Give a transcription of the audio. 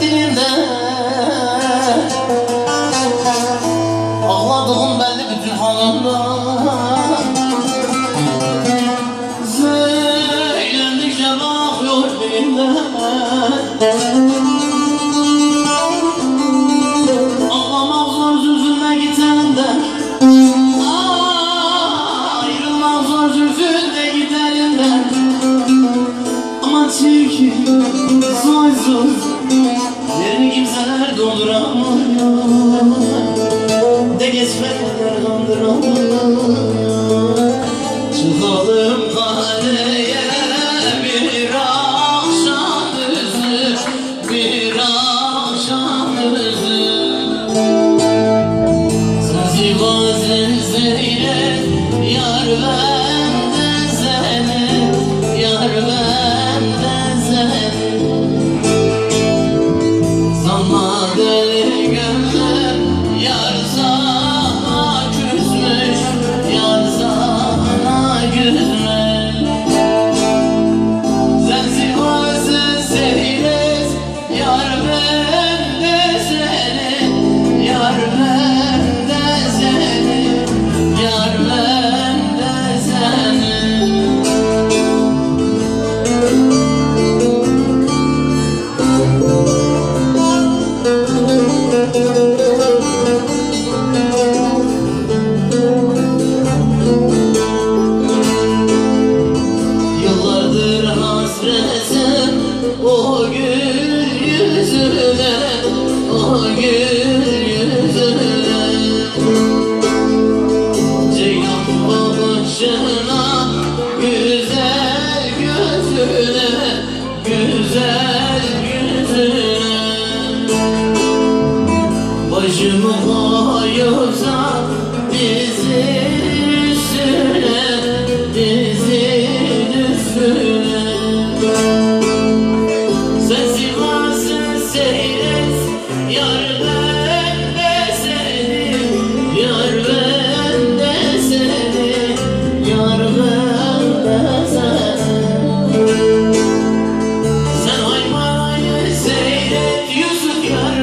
Dilimde Ağladığım belli bütün halımda Söylendikçe bakıyor dilimden Ağlamak zor sözüme gitenden Ayrılmak zor sözüme giderinden Ama çirkin soysuz Yerini dolduramıyor. De kandıramıyor Çıkalım kaleye bir akşam Bir akşam üzü. Zanzibar zelzele Yar benden seni Yar benden güzel yüzüne. Başımı koyuyorsa dizi üstüne Dizi üstüne. Sen Sivas'ı seyret yarına